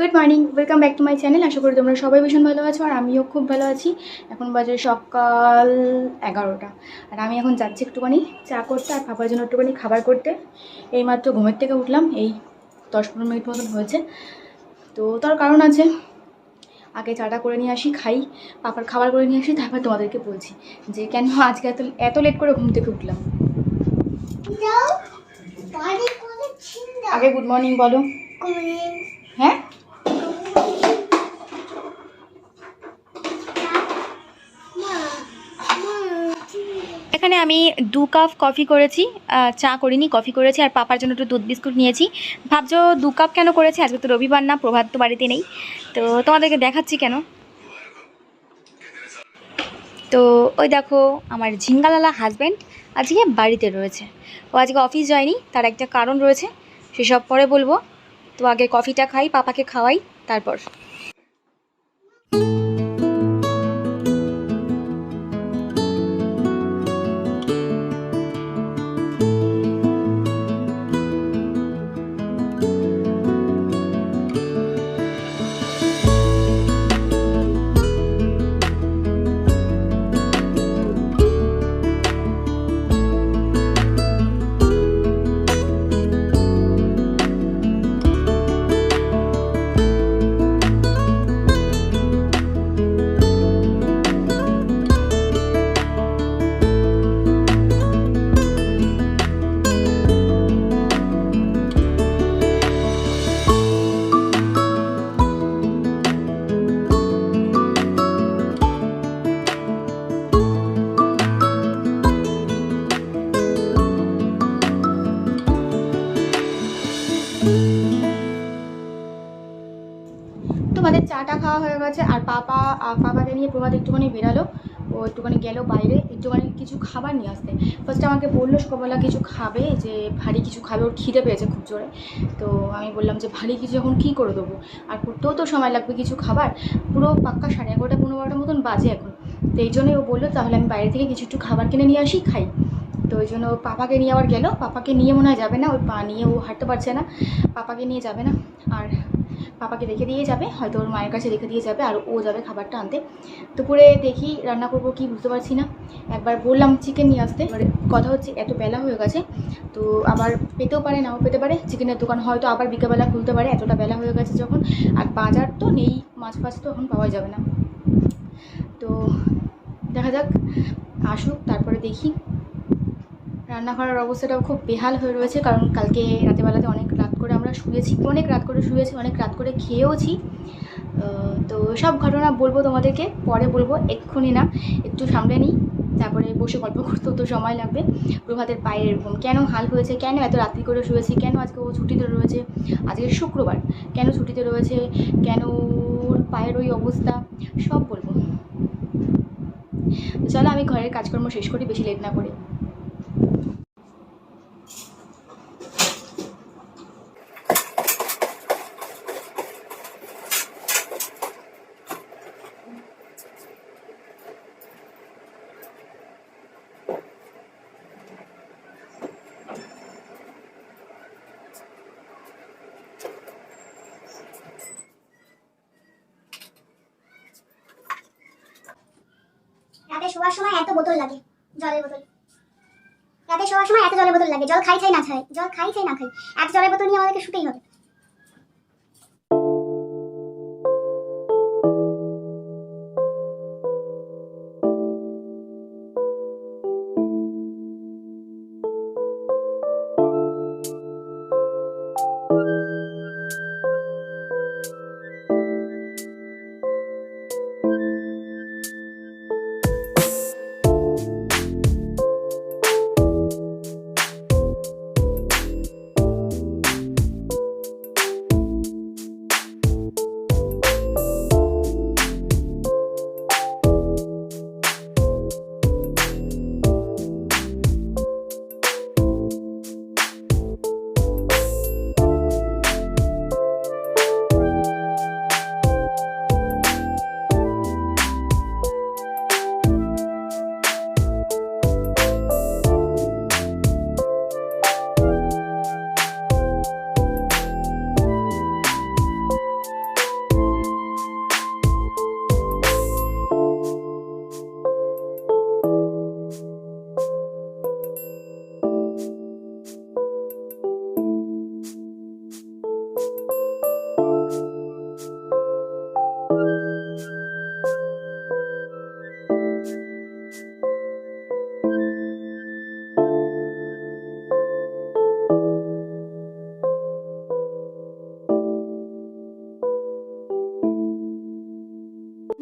Good morning welcome back to my channel আশা করি তোমরা সবাই ভীষণ ভালো আছো আর আমিও খুব ভালো আছি। এখন বাজে সকাল এগারোটা। আর আমি এখন যাচ্ছি একটুখানি চা করতে আর খাবার জন্য একটুখানি খাবার করতে। এইমাত্র ঘুমের থেকে উঠলাম এই দশ পনেরো মিনিট মতন হয়েছে। তো তার কারণ আছে আগে চাটা করে নিয়ে আসি খাই পাপার খাবার করে নিয়ে আসি তারপর তোমাদেরকে বলছি যে কেন আজকে এত এত লেট করে ঘুম থেকে উঠলাম। আগে গুড মর্নিং বলো। হ্যাঁ? এখানে আমি দু কাপ কফি করেছি চা করিনি, কফি করেছি, আর পাপার জন্য একটু দুধ বিস্কুট নিয়েছি। ভাবছ দু কাপ কেন করেছি? আজকে তো রবিবার না, প্রভাত তো বাড়িতে নেই। তো তোমাদেরকে দেখাচ্ছি কেন? তো ওই দেখো, আমার ঝিঙ্গালালা হাজব্যান্ড আজকে বাড়িতে রয়েছে। ও আজকে অফিস যায়নি, তার একটা কারণ রয়েছে, সেসব পরে বলব। তো আগে কফিটা খাই, পাপাকে খাওয়াই, তারপর। চাটা খাওয়া হয়ে গেছে, আর পাপা পাপাকে নিয়ে প্রভাত একটুখানি বেরালো। ও একটুখানি গেল বাইরে, একটুখানি কিছু খাবার নিয়ে আসতে। ফার্স্টে আমাকে বলল সকালবেলা কিছু খাবে, যে ভারী কিছু খাবে, ওর খিদে পেয়েছে খুব জোরে। তো আমি বললাম যে, ভারী কিছু এখন কী করে দেবো? আর করতেও তো সময় লাগবে কিছু খাবার। পুরো পাক্কা সাড়ে এগারোটা পনেরো বারোটার মতন বাজে এখন। তো এই জন্যই ও বলল, তাহলে আমি বাইরে থেকে কিছু একটু খাবার কিনে নিয়ে আসি, খাই। তো ওই জন্য পাপাকে নিয়ে আবার গেল। পাপাকে নিয়ে মনে হয় যাবে না, ওই পা নিয়ে ও হাঁটতে পারছে না। পাপাকে নিয়ে যাবে না। আর পাপাকে রেখে দিয়ে যাবে, হয়তো ওর মায়ের কাছে রেখে দিয়ে যাবে আর ও যাবে খাবারটা আনতে। দুপুরে দেখি রান্না করব কি বুঝতে পারছি না। একবার বললাম চিকেন নিয়ে আসতে, এবারে কথা হচ্ছে এত বেলা হয়ে গেছে, তো আবার পেতেও পারে নাও পেতে পারে। চিকেনের দোকান হয়তো আবার বিকেলবেলা খুলতে পারে, এতটা বেলা হয়ে গেছে যখন, আর বাজার তো নেই, মাছ ফাছ তো এখন পাওয়া যাবে না। তো দেখা যাক, আসুক, তারপরে দেখি। রান্না করার অবস্থাটাও খুব বেহাল হয়ে রয়েছে, কারণ কালকে রাতেবেলাতে অনেক করে আমরা শুয়েছি, অনেক রাত করে শুয়েছি, অনেক রাত করে খেয়েওছি। তো সব ঘটনা বলব তোমাদেরকে, পরে বলব, এক্ষুনি না, একটু সামলে নিই, তারপরে বসে গল্প করতেও তো সময় লাগবে। প্রভাতের পায়ের এরকম কেন হাল হয়েছে, কেন এত রাত্রি করে শুয়েছি, কেন আজকে ও ছুটিতে রয়েছে, আজকে শুক্রবার, কেন ছুটিতে রয়েছে, কেন ওর পায়ের ওই অবস্থা, সব বলব। চলো আমি ঘরের কাজকর্ম শেষ করি, বেশি লেট না করে রাতে শোয়ার সময় এত বোতল লাগে, জলের বোতল। রাতে শোয়ার সময় এত জলের বোতল লাগে, জল খাই চাই না খাই, জল খাই চাই না খাই। এত জলের বোতল নিয়ে আমাদেরকে শুতেই হবে।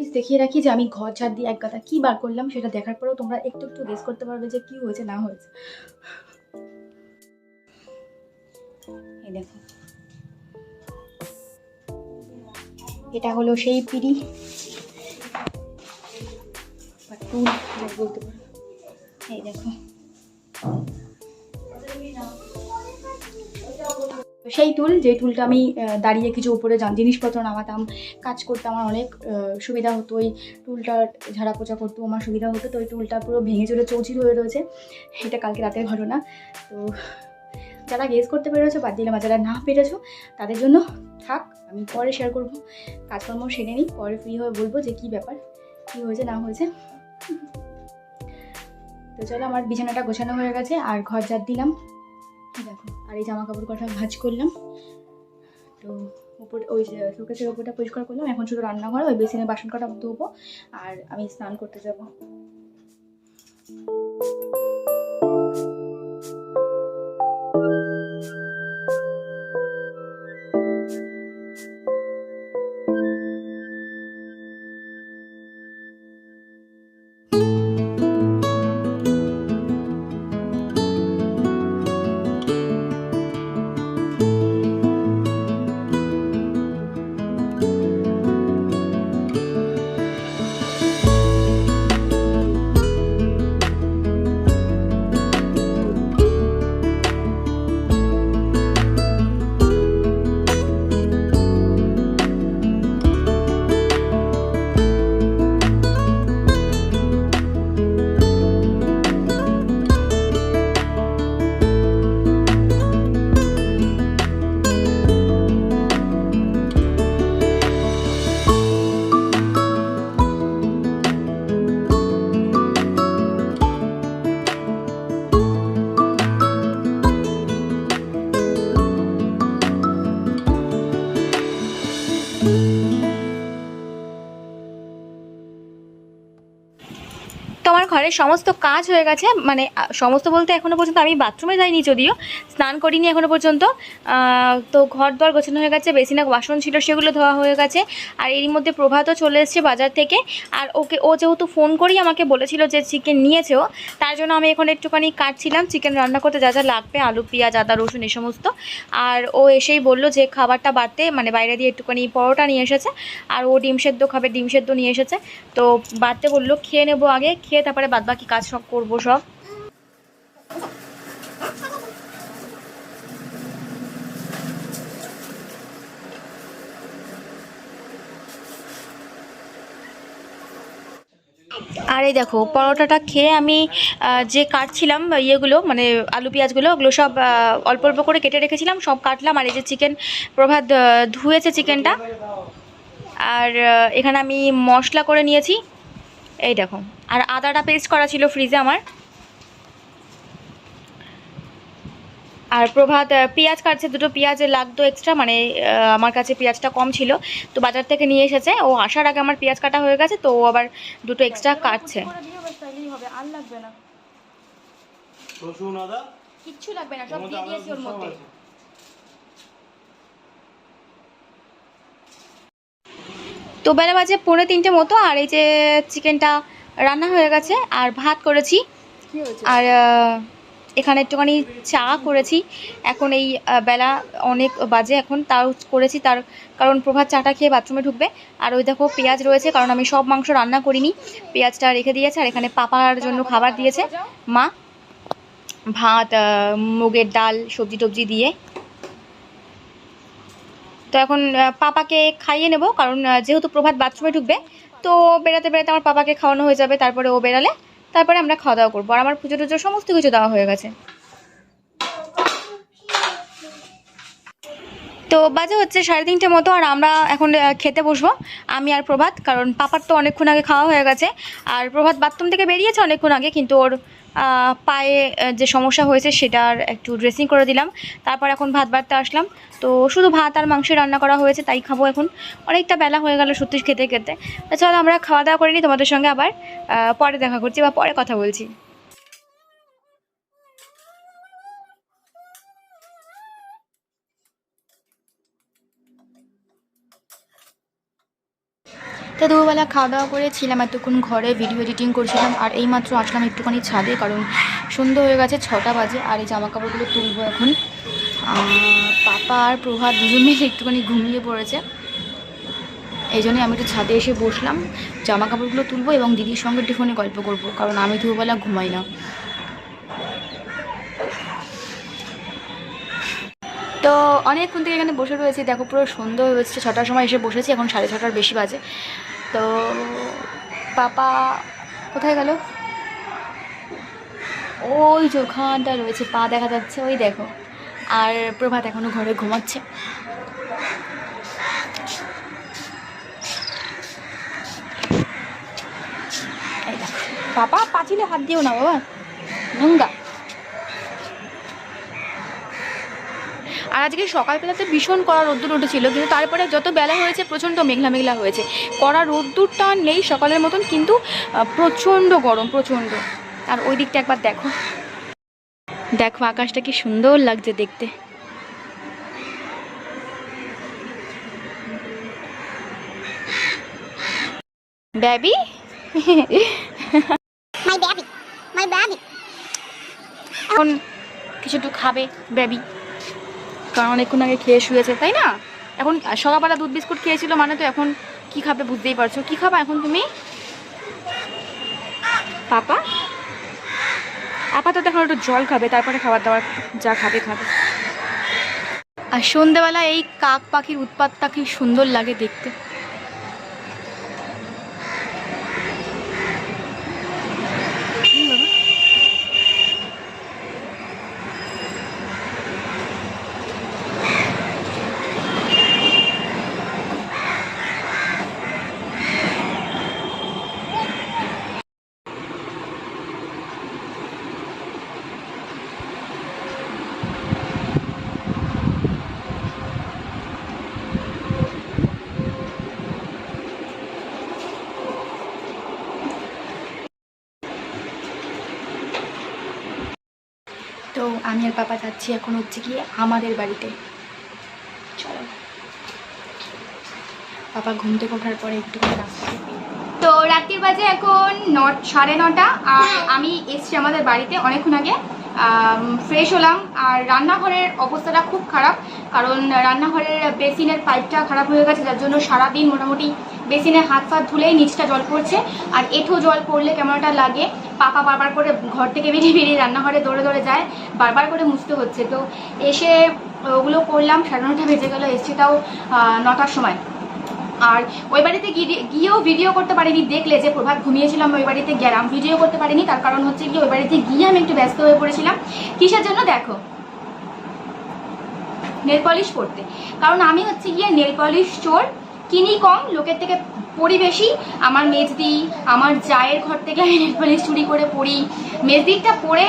জিনিস দেখিয়ে রাখি যে আমি ঘর ছাড় দিয়ে এক গাদা কী বার করলাম সেটা দেখার পরেও তোমরা একটু একটু গেস করতে পারবে যে কী হয়েছে, না হয়েছে। এই দেখো। এটা হলো সেই পিড়ি। বা বলতে পারো। এই দেখো। সেই টুল যে টুলটা আমি দাঁড়িয়ে কিছু উপরে জিনিসপত্র নামাতাম, কাজ করতে আমার অনেক সুবিধা হতো। ওই টুলটা ঝাড়া পোচা করতেও আমার সুবিধা হতো। তো ওই টুলটা পুরো ভেঙে চলে চৌচির হয়ে রয়েছে। এটা কালকে রাতের ঘটনা। তো যারা গেস করতে পেরেছ, বাদ দিলাম যারা না পেরেছ, তাদের জন্য থাক, আমি পরে শেয়ার করব। কাজকর্ম সেরে নিই, পরে ফ্রি হয়ে বলব যে কী ব্যাপার, কী হয়েছে, না হয়েছে। তো চলো, আমার বিছানাটা গোছানো হয়ে গেছে, আর ঘর ঝাড় দিলাম। দেখো। আর এই জামা কাপড় কটা ভাজ করলাম। তো উপর ওই শোকেসের ওপরটা পরিষ্কার করলাম। এখন শুধু রান্নাঘর, ওই বেসিনে বাসন কটা ধোবো আর আমি স্নান করতে যাব। ঘরের সমস্ত কাজ হয়ে গেছে মানে সমস্ত বলতে এখনও পর্যন্ত আমি বাথরুমে যাইনি যদিও, স্নান করিনি এখনও পর্যন্ত। তো ঘর দর গোছানো হয়ে গেছে, বেসিনা বাসন ছিল সেগুলো ধোয়া হয়ে গেছে, আর এরই মধ্যে প্রভাতও চলে এসেছে বাজার থেকে। আর ওকে, ও যেহেতু ফোন করেই আমাকে বলেছিল যে চিকেন নিয়েছে ও তার জন্য আমি এখন একটুখানি কাটছিলাম, চিকেন রান্না করতে যা যা লাগবে, আলু, পেঁয়াজ, আদা, রসুন এই সমস্ত। আর ও এসেই বলল যে খাবারটা বাড়তে মানে বাইরে দিয়ে একটুখানি পরোটা নিয়ে এসেছে, আর ও ডিম সেদ্ধ খাবে, ডিম সেদ্ধ নিয়ে এসেছে। তো বাড়তে বলল, খেয়ে নেব আগে, খেয়ে তারপরে বাদবাকি কাজ সব করব সব। আর এই দেখো, পরোটাটা খেয়ে আমি যে কাটছিলাম ইয়েগুলো মানে আলু পেঁয়াজগুলো, ওগুলো সব অল্প অল্প করে কেটে রেখেছিলাম, সব কাটলাম। আর এই যে চিকেন প্রভাত ধুয়েছে চিকেনটা। আর এখানে আমি মশলা করে নিয়েছি। এই দেখো। আর আদাটা পেস্ট করা ছিল ফ্রিজে আমার। আর প্রভাত পেঁয়াজ কাটছে দুটো পেঁয়াজ লাগতো এক্সট্রা মানে আমার কাছে পেঁয়াজটা কম ছিল। তো বাজার থেকে নিয়ে এসেছে। ও আসার আগে আমার পেঁয়াজ কাটা হয়ে গেছে তো ও আবার দুটো এক্সট্রা কাটছে। আর লাগবে না কিচ্ছু লাগবে না সব দিয়ে দিয়েছি ওর মধ্যে তো বেলা বাজে পৌনে তিনটে মতো আর এই যে চিকেনটা রান্না হয়ে গেছে আর ভাত করেছি। আর এখানে একটুখানি চা করেছি। এখন এই বেলা অনেক বাজে এখন তাও করেছি তার কারণ প্রভাত চাটা খেয়ে বাথরুমে ঢুকবে। আর ওই দেখো পেঁয়াজ রয়েছে কারণ আমি সব মাংস রান্না করিনি। পেঁয়াজটা রেখে দিয়েছে আর এখানে পাপার জন্য খাবার দিয়েছে মা। ভাত মুগের ডাল সবজি টবজি দিয়ে। তো এখন পাপাকে খাইয়ে নেব, কারণ যেহেতু প্রভাত বাথরুমে ঢুকবে, তো বেড়াতে বেড়াতে আমার পাপাকে খাওয়ানো হয়ে যাবে, তারপরে ও বেরালে তারপরে আমরা খাওয়া দাওয়া করব। আর আমার পুজো টুজো সমস্ত কিছু দেওয়া হয়ে গেছে। তো বাজে হচ্ছে সাড়ে তিনটে মতো, আর আমরা এখন খেতে বসবো, আমি আর প্রভাত, কারণ পাপার তো অনেকক্ষণ আগে খাওয়া হয়ে গেছে। আর প্রভাত বাথরুম থেকে বেরিয়েছে অনেকক্ষণ আগে, কিন্তু ওর পায়ে যে সমস্যা হয়েছে সেটার একটু ড্রেসিং করে দিলাম। তারপর এখন ভাত বাড়তে আসলাম। তো শুধু ভাত আর মাংস রান্না করা হয়েছে, তাই খাব এখন। অনেকটা বেলা হয়ে গেল সত্যি খেতে খেতে। তাছাড়া আমরা খাওয়া দাওয়া করিনি তোমাদের সঙ্গে আবার পরে দেখা করছি বা পরে কথা বলছি। তো দুপুরবেলা খাওয়া দাওয়া করেছিলাম এতক্ষণ ঘরে ভিডিও এডিটিং করছিলাম আর এইমাত্র আসলাম একটুখানি ছাদে কারণ সন্ধ্যা হয়ে গেছে ছটা বাজে আর এই জামা কাপড়গুলো তুলবো এখন। পাপা আর প্রভাত দুজন মিলে একটুখানি ঘুমিয়ে পড়েছে। এই জন্যই আমি একটু ছাদে এসে বসলাম। জামা কাপড়গুলো তুলবো এবং দিদির সঙ্গে একটু ফোনে গল্প করব, কারণ আমি দুপুরবেলা ঘুমাই না। তো অনেকক্ষণ থেকে এখানে বসে রয়েছি। দেখো পুরো সন্ধ্যা হয়ে ছটার সময় এসে বসেছি, এখন সাড়ে ছটার বেশি বাজে। তো পাপা কোথায় গেল? ওই যে রয়েছে, পা দেখা যাচ্ছে, ওই দেখো। আর প্রভাত এখনও ঘরে ঘুমাচ্ছে। পাপা, পাঁচিলে হাত দিও না, বাবা। নোংরা আর আজকে সকালবেলাতে ভীষণ কড়া রোদ্দুর উঠেছিল কিন্তু তারপরে যত বেলা হয়েছে প্রচণ্ড মেঘলা মেঘলা হয়েছে। কড়া রোদ্দুরটা নেই সকালের মতন কিন্তু প্রচণ্ড গরম প্রচণ্ড। আর ওই দিকটা একবার দেখো। দেখো আকাশটা কি সুন্দর লাগছে দেখতে। ব্যাবি? এখন কিছু একটু খাবে বেবি কারণ অনেকক্ষণ আগে খেয়ে শুয়েছে, তাই না? এখন সকালবেলা দুধ বিস্কুট খেয়েছিল মানে তো এখন কি খাবে বুঝতেই পারছ। কি খাবা এখন তুমি? পাপা? আপাতত এখন একটু জল খাবে, তারপরে খাবার দাবার যা খাবে খাবে। আর সন্ধ্যেবেলা এই কাক পাখির উৎপাতটা কি সুন্দর লাগে দেখতে। আমি আর পাপা যাচ্ছি এখন হচ্ছে গিয়ে আমাদের বাড়িতে। চলো। পাপা ঘুম থেকে ওঠার পরে একটু তো রাত্রির বাজে এখন ন সাড়ে নটা, আর আমি এসছি আমাদের বাড়িতে অনেকক্ষণ আগে। ফ্রেশ হলাম, আর রান্নাঘরের অবস্থাটা খুব খারাপ, কারণ রান্নাঘরের বেসিনের পাইপটা খারাপ হয়ে গেছে, যার জন্য সারাদিন মোটামুটি বেসিনে হাত ফাত ধুলেই নিচটা জল পড়ছে। আর এঁঠো জল পড়লে কেমন লাগে পাপা বারবার করে ঘর থেকে বেরিয়ে বেরিয়ে রান্নাঘরে দৌড়ে দৌড়ে যায়, বারবার করে মুছতে হচ্ছে। তো এসে ওগুলো করলাম, সাড়ে নটা বেজে গেলো, এসছি তাও নটার সময়। আর ওই বাড়িতে গিয়ে- গিয়েও ভিডিও করতে পারিনি, দেখলে যে প্রভাত ঘুমিয়েছিলাম ওই বাড়িতে গেলাম ভিডিও করতে পারিনি, তার কারণ হচ্ছে কি ওই বাড়িতে গিয়ে আমি একটু ব্যস্ত হয়ে পড়েছিলাম। কিসের জন্য দেখো? নেল পলিশ করতে কারণ আমি হচ্ছে গিয়ে নেল পলিশ চোর, কিনি কম, লোকের থেকে পরি বেশি আমার মেজদি, আমার জায়ের ঘর থেকে আমি নেল পলিশ চুরি করে পরি মেজদিরটা পরে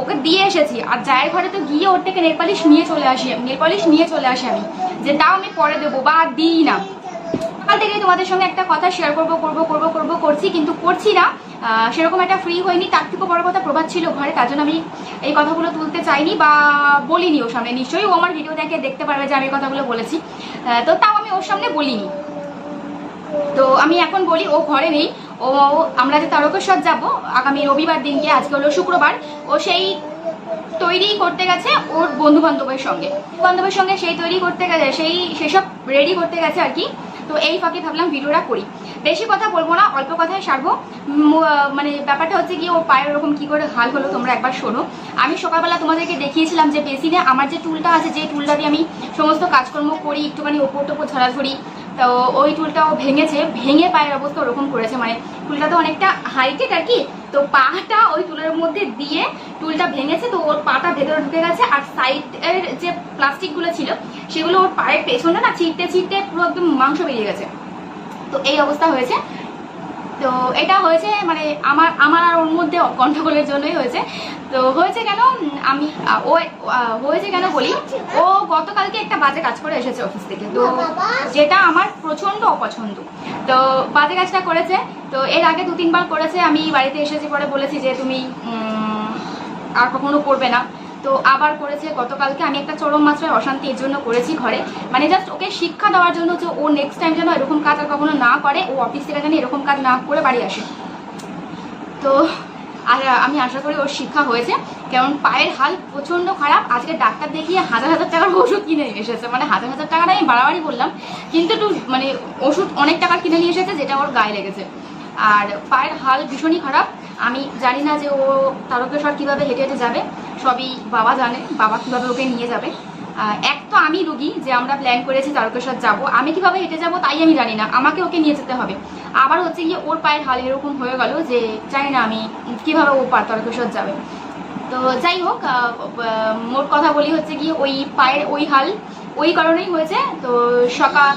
ওকে দিয়ে এসেছি, আর জায়ের ঘরে তো গিয়ে ওর থেকে নেল পলিশ নিয়ে চলে আসি নেল পলিশ নিয়ে চলে আসি আমি। যে তাও আমি পরে দেবো বা দিই না। সকাল থেকেই তোমাদের সঙ্গে একটা কথা শেয়ার করব, করব করব করব, করছি, কিন্তু করছি না। সেরকম একটা ফ্রি হয়নি, তার থেকে বড় কথা প্রভাত ছিল ঘরে, তার জন্য আমি এই কথাগুলো তুলতে চাইনি বা বলিনি ওর সামনে। নিশ্চয়ই ও আমার ভিডিও দেখে দেখতে পারবে যে আমি কথাগুলো বলেছি। তো তাও আমি ওর সামনে বলিনি। তো আমি এখন বলি, ও ঘরে নেই। ও, আমরা যে তারকেশ্বর যাব, আগামী রবিবার দিনকে, আজকে হলো শুক্রবার, ও সেই তৈরি করতে গেছে ওর বন্ধু বান্ধবের সঙ্গে। বান্ধবের সঙ্গে সেই তৈরি করতে গেছে, সেই সেসব রেডি করতে গেছে আর কি। তো এই ফাঁকে ভাবলাম ভিডিওটা করি। বেশি কথা বলব না, অল্প কথায় সারবো। মানে ব্যাপারটা হচ্ছে কি ও পায়ের ওরকম কি করে হাল হলো তোমরা একবার শোনো। আমি সকালবেলা তোমাদেরকে দেখিয়েছিলাম যে বেসিনে আমার যে টুলটা আছে, যে টুলটা দিয়ে আমি সমস্ত কাজকর্ম করি, একটুখানি ওপর টোপর ঝরাঝরি তো ওই টুলটাও ভেঙেছে, ভেঙে পায়ের অবস্থা ওরকম করেছে। মানে টুলটা তো অনেকটা হাইটেড আর কি। তো পাটা ওই টুলের মধ্যে দিয়ে টুলটা ভেঙেছে, তো ওর পাটা ভেতরে ঢুকে গেছে আর সাইডের যে প্লাস্টিকগুলো ছিল, সেগুলো ওর পায়ের পেছনে না ছিটতে ছিটতে পুরো একদম মাংস বেরিয়ে গেছে। তো এই অবস্থা হয়েছে। তো এটা হয়েছে মানে আমার আমার আর ওর মধ্যে গন্ডগোলের জন্যই হয়েছে। তো হয়েছে কেন? আমি ও হয়েছে কেন বলি? ও গতকালকে একটা বাজে কাজ করে এসেছে অফিস থেকে। তো যেটা আমার প্রচণ্ড অপছন্দ। তো বাজে কাজটা করেছে। তো এর আগে দু তিনবার করেছে। আমি বাড়িতে এসেছি পরে বলেছি যে তুমি আর কখনো করবে না। তো আবার করেছে গতকালকে। আমি একটা চরম মাত্রায় অশান্তি এর জন্য করেছি ঘরে। মানে জাস্ট ওকে শিক্ষা দেওয়ার জন্য যে ও নেক্সট টাইম যেন এরকম কাজ আর কখনো না করে, ও অফিস থেকে যেন এরকম কাজ না করে বাড়ি আসে। তো আর আমি আশা করি ওর শিক্ষা হয়েছে। কারণ পায়ের হাল প্রচণ্ড খারাপ। আজকে ডাক্তার দেখিয়ে হাজার হাজার টাকার ওষুধ কিনে নিয়ে এসেছে। মানে হাজার হাজার টাকাটা আমি বাড়াবাড়ি বললাম কিন্তু একটু মানে ওষুধ অনেক টাকার কিনে নিয়ে এসেছে, যেটা ওর গায়ে লেগেছে। আর পায়ের হাল ভীষণই খারাপ। আমি জানি না যে ও তারকেশ্বর কীভাবে হেঁটে হেঁটে যাবে। সবই বাবা জানে, বাবা কীভাবে ওকে নিয়ে যাবে। এক তো আমি রুগী যে আমরা প্ল্যান করেছি তারকেশ্বর যাব। আমি কীভাবে হেঁটে যাব তাই আমি জানি না, আমাকে ওকে নিয়ে যেতে হবে। আবার হচ্ছে গিয়ে ওর পায়ের হাল এরকম হয়ে গেল যে জানি না আমি কীভাবে ও পা তারকেশ্বর যাবে। তো যাই হোক মোট কথা বলি হচ্ছে গিয়ে ওই পায়ের ওই হাল ওই কারণেই হয়েছে। তো সকাল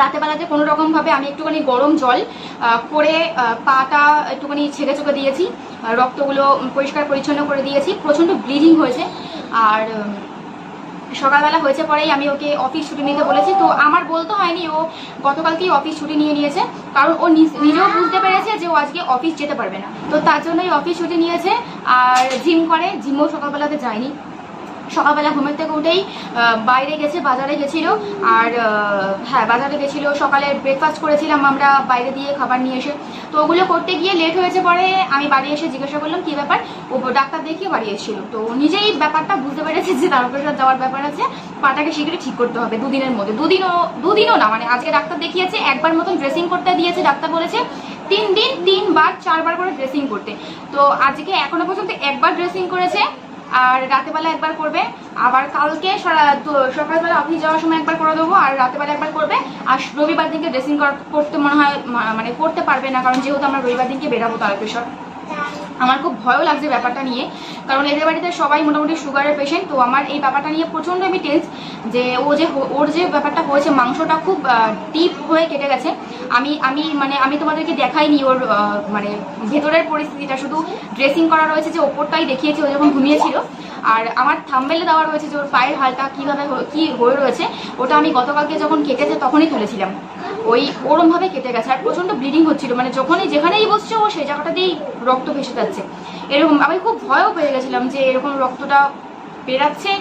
রাতেবেলাতে কোনো রকমভাবে আমি একটুখানি গরম জল করে পাটা একটুখানি ছেঁকে চোখে দিয়েছি। রক্তগুলো পরিষ্কার পরিচ্ছন্ন করে দিয়েছি। প্রচণ্ড ব্লিডিং হয়েছে। আর সকালবেলা হয়েছে পরেই আমি ওকে অফিস ছুটি নিতে বলেছি। তো আমার বলতে হয়নি, ও গতকালকেই অফিস ছুটি নিয়ে নিয়েছে। কারণ ও নিজ- নিজেও বুঝতে পেরেছে যে ও আজকে অফিস যেতে পারবে না। তো তার জন্যই অফিস ছুটি নিয়েছে। আর জিম করে, জিমও সকালবেলাতে যায়নি। সকালবেলা ঘুমের থেকে উঠেই বাইরে গেছে, বাজারে গেছিল। আর হ্যাঁ বাজারে গেছিল। সকালে ব্রেকফাস্ট করেছিলাম আমরা বাইরে দিয়ে খাবার নিয়ে এসে। তো ওগুলো করতে গিয়ে লেট হয়েছে পরে আমি বাড়ি এসে জিজ্ঞাসা করলাম, কী ব্যাপার? ও ডাক্তার দেখিয়ে বাড়ি এসেছিল। তো নিজেই ব্যাপারটা বুঝতে পেরেছে যে তারকেশ্বর যাওয়ার ব্যাপার আছে। পাটাকে শীঘ্রই ঠিক করতে হবে, দুদিনের মধ্যে। দুদিনও দুদিনও না মানে আজকে ডাক্তার দেখিয়েছে, একবার মতন ড্রেসিং করতে দিয়েছে, ডাক্তার বলেছে, তিন দিন, তিনবার, চারবার করে ড্রেসিং করতে। তো আজকে এখনও পর্যন্ত একবার ড্রেসিং করেছে। আর রাতেবেলা একবার করবে। আবার কালকে সকালবেলা অফিস যাওয়ার সময় একবার করে দেবো, আর রাতেবেলা একবার করবে। আর রবিবার দিনকে ড্রেসিং করতে মনে হয় মানে করতে পারবে না, কারণ যেহেতু আমরা রবিবার দিনকে বেরাবো তারকেশ্বর। আমার খুব ভয়ও লাগছে ব্যাপারটা নিয়ে, কারণ এদের বাড়িতে সবাই মোটামুটি সুগারের পেশেন্ট তো আমার এই ব্যাপারটা নিয়ে প্রচণ্ড আমি টেন্স যে ও যে ওর যে ব্যাপারটা হয়েছে, মাংসটা খুব ডিপ হয়ে কেটে গেছে। আমি আমি মানে আমি তোমাদেরকে দেখাইনি ওর মানে ভেতরের পরিস্থিতিটা শুধু ড্রেসিং করা রয়েছে যে ওপরটাই দেখিয়েছি ও যখন ঘুমিয়েছিল। আর আমার থাম্বেলে দেওয়া রয়েছে যে ওর পায়ের হালটা কীভাবে কি হয়ে রয়েছে ওটা আমি গতকালকে যখন কেটেছে তখনই তুলেছিলাম ওই ওরমভাবে কেটে গেছে আর প্রচণ্ড ব্লিডিং হচ্ছিল মানে যখনই যেখানেই বসছে ও সেই জায়গাটাতেই রক্ত ভেসে যাচ্ছে। এরকম আমি খুব ভয়ও পেয়ে গেছিলাম যে এরকম রক্তটা বেরাচ্ছে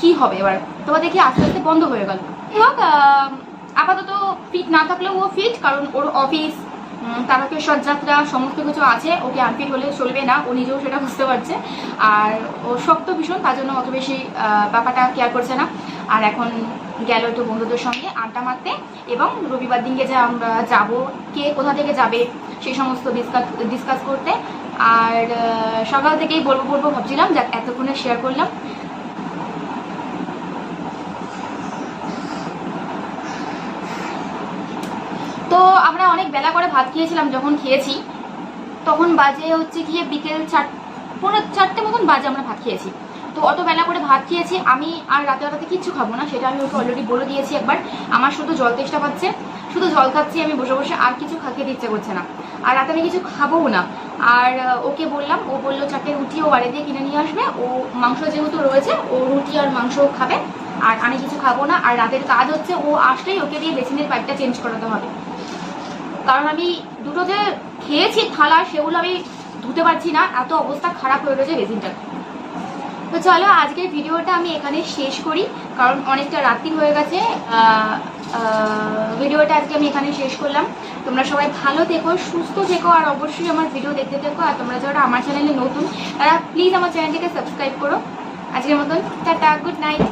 কি হবে এবার? তোমার দেখি আস্তে আস্তে বন্ধ হয়ে গেল? আহ, আপাতত ফিট না থাকলেও ও ফিট কারণ ওর অফিস তারকেশ্বর যাত্রা সমস্ত কিছু আছে, ওকে আনফিট হলে চলবে না, ও নিজেও সেটা বুঝতে পারছে। আর ও শক্ত ভীষণ, তার জন্য অত বেশি ব্যাপারটা কেয়ার করছে না। আর এখন গেল একটু বন্ধুদের সঙ্গে আড্ডা মারতে, এবং রবিবার দিনকে যে আমরা যাব, কে কোথা থেকে যাবে, সেই সমস্ত ডিসকাস ডিসকাস করতে। আর সকাল থেকেই বলব বলব ভাবছিলাম যা এতক্ষণে শেয়ার করলাম। আমরা অনেক বেলা করে ভাত খেয়েছিলাম যখন খেয়েছি, তখন বাজে হচ্ছে গিয়ে বিকেল চার পনেরো চারটে মতন বাজে আমরা ভাত খেয়েছি। তো অত বেলা করে ভাত খেয়েছি, আমি আর রাতে রাতে কিচ্ছু খাব না, সেটা আমি ওকে অলরেডি বলে দিয়েছি একবার। আমার শুধু জল তেষ্টা পাচ্ছে, শুধু জল খাচ্ছি, আমি বসে বসে আর কিছু খা- খেতে ইচ্ছে করছে না। আর রাতে আমি কিছু খাবোও না। আর ওকে বললাম, ও বলল চারটে রুটি ও বাড়ি দিয়ে কিনে নিয়ে আসবে, ও মাংস যেহেতু রয়েছে, ও রুটি আর মাংস খাবে, আর আমি কিছু খাব না। আর রাতের কাজ হচ্ছে, ও আসলেই ওকে দিয়ে বেসিনের পাইপটা চেঞ্জ করাতে হবে। কারণ আমি দুটো যে খেয়েছি থালা, সেগুলো আমি ধুতে পারছি না, এত অবস্থা খারাপ হয়ে গেছে বেসিনটা তো চলো, আজকের ভিডিওটা আমি এখানে শেষ করি, কারণ অনেকটা রাত্রি হয়ে গেছে। ভিডিওটা আজকে আমি এখানে শেষ করলাম। তোমরা সবাই ভালো থেকো, সুস্থ থেকো, আর অবশ্যই আমার ভিডিও দেখতে থেকো। আর তোমরা যারা আমার চ্যানেলে নতুন, তারা প্লিজ আমার চ্যানেলটিকে সাবস্ক্রাইব করো। আজকের মতন, টাটা গুড নাইট